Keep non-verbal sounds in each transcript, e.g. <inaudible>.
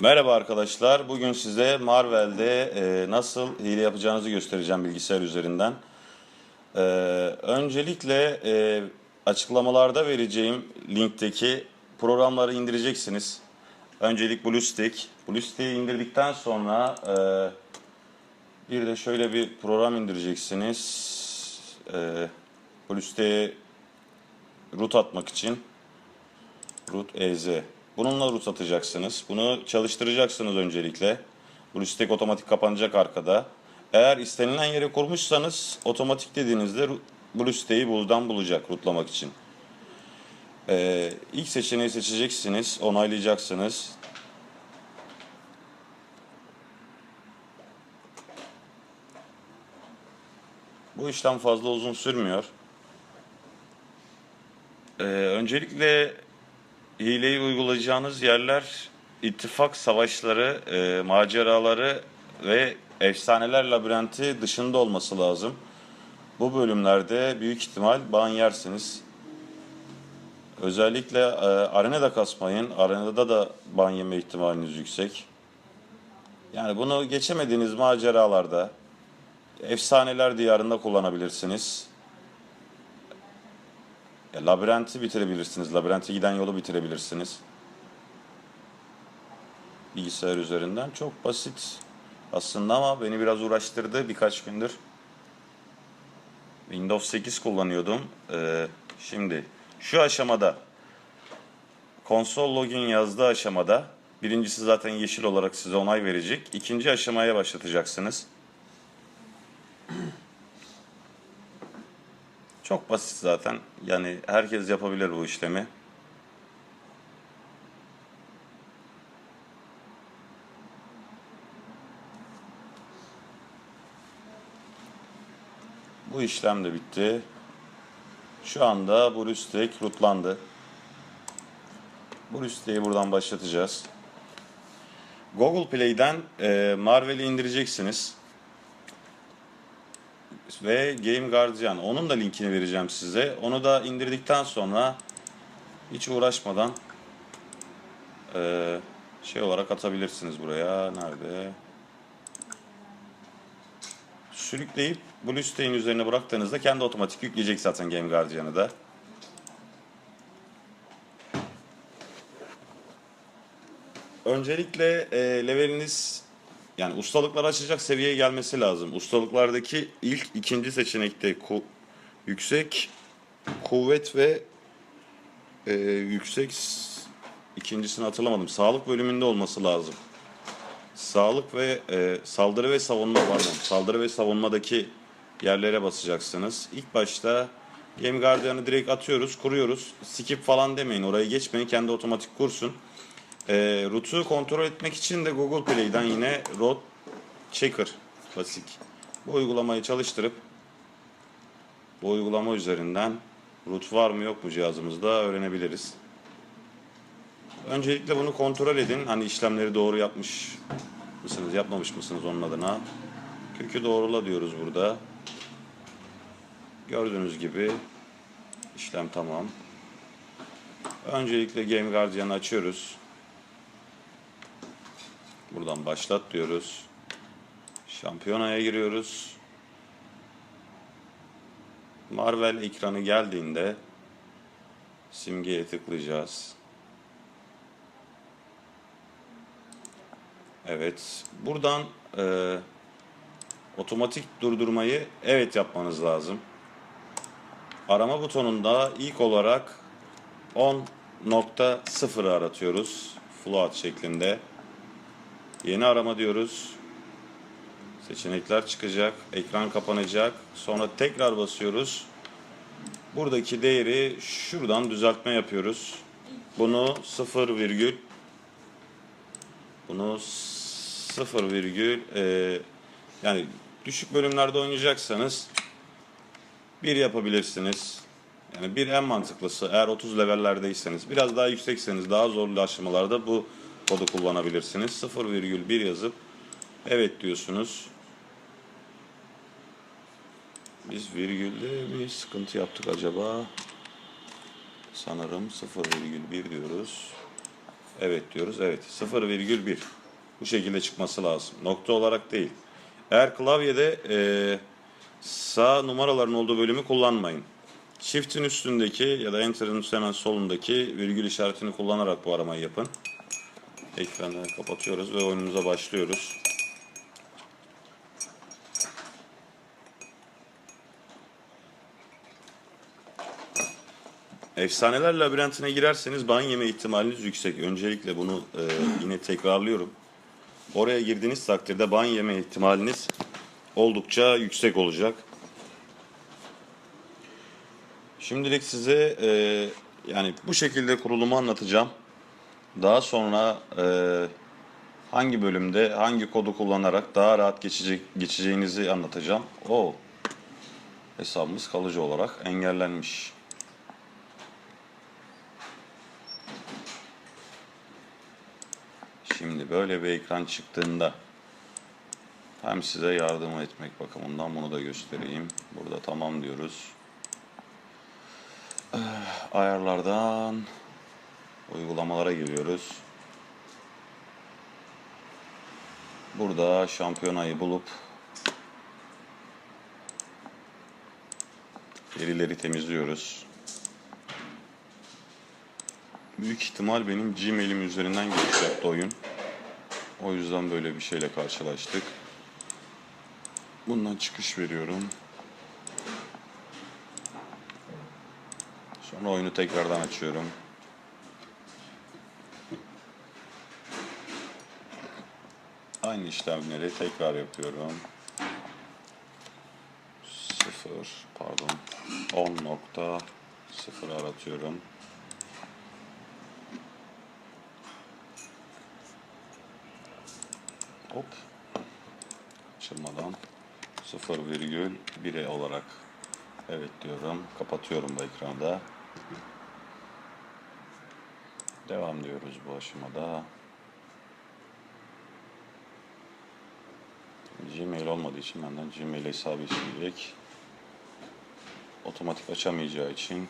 Merhaba arkadaşlar. Bugün size Marvel'de e, nasıl hile yapacağınızı göstereceğim bilgisayar üzerinden. E, öncelikle e, açıklamalarda vereceğim linkteki programları indireceksiniz. Öncelik BlueStick. BlueStick'i indirdikten sonra e, bir de şöyle bir program indireceksiniz. E, BlueStick'e root atmak için root ez. Bununla root atacaksınız. Bunu çalıştıracaksınız öncelikle. BlueStack otomatik kapanacak arkada. Eğer istenilen yere kurmuşsanız otomatik dediğinizde ru- BlueStack'i buradan bulacak rootlamak için. Ee, ilk seçeneği seçeceksiniz, onaylayacaksınız. Bu işlem fazla uzun sürmüyor. Ee, öncelikle hileyi uygulayacağınız yerler ittifak savaşları, e, maceraları ve efsaneler labirenti dışında olması lazım. Bu bölümlerde büyük ihtimal ban yersiniz. Özellikle e, arenada kasmayın. Arenada da ban yeme ihtimaliniz yüksek. Yani bunu geçemediğiniz maceralarda efsaneler diyarında kullanabilirsiniz. Ya, labirenti bitirebilirsiniz. Labirente giden yolu bitirebilirsiniz. Bilgisayar üzerinden. Çok basit aslında ama beni biraz uğraştırdı birkaç gündür. Windows 8 kullanıyordum. Ee, şimdi şu aşamada konsol login yazdığı aşamada birincisi zaten yeşil olarak size onay verecek. İkinci aşamaya başlatacaksınız. Çok basit zaten. Yani herkes yapabilir bu işlemi. Bu işlem de bitti. Şu anda bu Stack rootlandı. Bu Stack'i buradan başlatacağız. Google Play'den e, Marvel'i indireceksiniz ve Game Guardian. Onun da linkini vereceğim size. Onu da indirdikten sonra hiç uğraşmadan eee, şey olarak atabilirsiniz buraya. Nerede? Sürükleyip BlueStacks üzerine bıraktığınızda kendi otomatik yükleyecek zaten Game Guardian'ı da. Öncelikle e, leveliniz yani ustalıklar açacak seviyeye gelmesi lazım. Ustalıklardaki ilk ikinci seçenekte ku- yüksek kuvvet ve e, yüksek ikincisini hatırlamadım. Sağlık bölümünde olması lazım. Sağlık ve e, saldırı ve savunma pardon. Saldırı ve savunmadaki yerlere basacaksınız. İlk başta Game Guardian'ı direkt atıyoruz, kuruyoruz. Skip falan demeyin, orayı geçmeyin. Kendi otomatik kursun. E, root'u kontrol etmek için de Google Play'den yine Road Checker klasik. Bu uygulamayı çalıştırıp bu uygulama üzerinden root var mı yok mu cihazımızda öğrenebiliriz. Öncelikle bunu kontrol edin. Hani işlemleri doğru yapmış mısınız, yapmamış mısınız onun adına. Kökü doğrula diyoruz burada. Gördüğünüz gibi işlem tamam. Öncelikle Game Guardian'ı açıyoruz. Buradan başlat diyoruz. Şampiyonaya giriyoruz. Marvel ekranı geldiğinde simgeye tıklayacağız. Evet. Buradan e, otomatik durdurmayı evet yapmanız lazım. Arama butonunda ilk olarak 10.0'ı aratıyoruz. Float şeklinde. Yeni arama diyoruz. Seçenekler çıkacak. Ekran kapanacak. Sonra tekrar basıyoruz. Buradaki değeri şuradan düzeltme yapıyoruz. Bunu 0 virgül bunu 0 virgül e, yani düşük bölümlerde oynayacaksanız bir yapabilirsiniz. Yani bir en mantıklısı eğer 30 levellerdeyseniz biraz daha yüksekseniz daha zorlu aşamalarda bu kodu kullanabilirsiniz. 0,1 yazıp evet diyorsunuz. Biz virgülde bir sıkıntı yaptık acaba. Sanırım 0,1 diyoruz. Evet diyoruz. Evet. 0,1. Bu şekilde çıkması lazım. Nokta olarak değil. Eğer klavyede eee, sağ numaraların olduğu bölümü kullanmayın. Shift'in üstündeki ya da Enter'ın hemen solundaki virgül işaretini kullanarak bu aramayı yapın. Ekranı kapatıyoruz ve oyunumuza başlıyoruz. Efsaneler labirentine girerseniz ban yeme ihtimaliniz yüksek. Öncelikle bunu e, yine tekrarlıyorum. Oraya girdiğiniz takdirde ban yeme ihtimaliniz oldukça yüksek olacak. Şimdilik size e, yani bu şekilde kurulumu anlatacağım. Daha sonra e, hangi bölümde hangi kodu kullanarak daha rahat geçecek, geçeceğinizi anlatacağım. O hesabımız kalıcı olarak engellenmiş. Şimdi böyle bir ekran çıktığında hem size yardım etmek bakımından bunu da göstereyim. Burada tamam diyoruz. Eh, Ayarlardan uygulamalara giriyoruz. Burada şampiyonayı bulup verileri temizliyoruz. Büyük ihtimal benim Gmail'im üzerinden giriş oyun. O yüzden böyle bir şeyle karşılaştık. Bundan çıkış veriyorum. Sonra oyunu tekrardan açıyorum. Aynı işlemleri tekrar yapıyorum. 0 pardon 10 nokta 0 aratıyorum. Hop. Açılmadan 0,1'e olarak evet diyorum. Kapatıyorum bu ekranda. Devam diyoruz bu aşamada. Gmail olmadığı için benden Gmail hesabı isteyecek. Otomatik açamayacağı için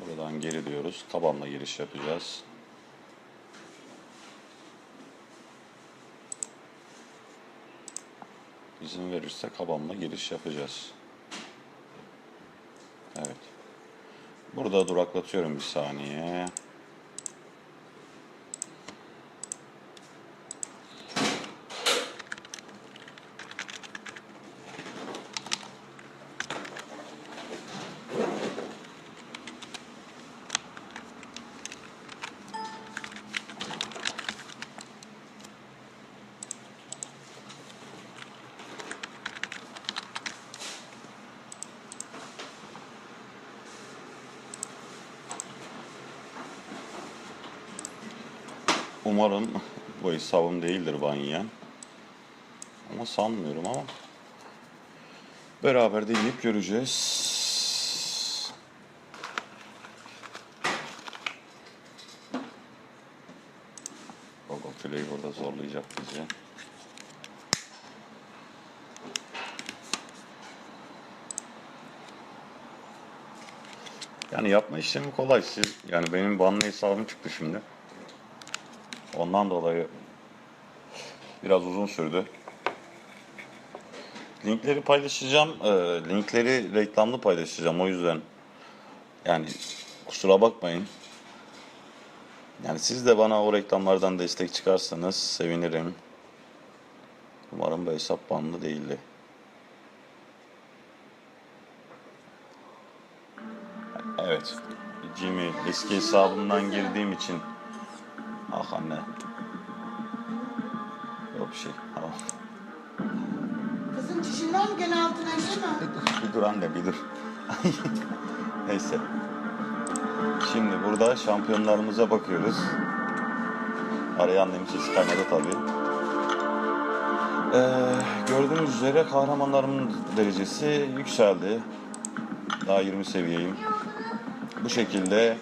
buradan geri diyoruz. Tabanla giriş yapacağız. İzin verirse kabamla giriş yapacağız. Evet. Burada duraklatıyorum bir saniye. Umarım bu hesabım değildir ban. Ama sanmıyorum ama. Beraber deneyip göreceğiz. Google Play burada zorlayacak bizi. Yani yapma işlemi kolay. Siz, yani benim banlı hesabım çıktı şimdi. Ondan dolayı biraz uzun sürdü. Linkleri paylaşacağım. Ee, linkleri reklamlı paylaşacağım o yüzden. Yani kusura bakmayın. Yani siz de bana o reklamlardan destek çıkarsanız sevinirim. Umarım bu hesap banlı değildi. Evet. Gmail eski hesabımdan girdiğim için Ah anne. Yok bir şey. Tamam. Kızın çişinden mi gene altına işeme? <laughs> Bir dur anne bir dur. <laughs> Neyse. Şimdi burada şampiyonlarımıza bakıyoruz. Araya annemin sesi kaynadı tabii. Ee, gördüğünüz üzere kahramanlarımın derecesi yükseldi. Daha 20 seviyeyim. Bu şekilde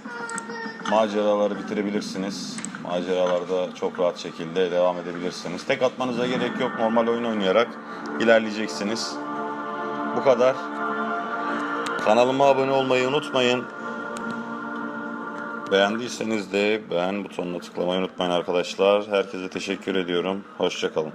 maceraları bitirebilirsiniz. Maceralarda çok rahat şekilde devam edebilirsiniz. Tek atmanıza gerek yok. Normal oyun oynayarak ilerleyeceksiniz. Bu kadar. Kanalıma abone olmayı unutmayın. Beğendiyseniz de beğen butonuna tıklamayı unutmayın arkadaşlar. Herkese teşekkür ediyorum. Hoşçakalın.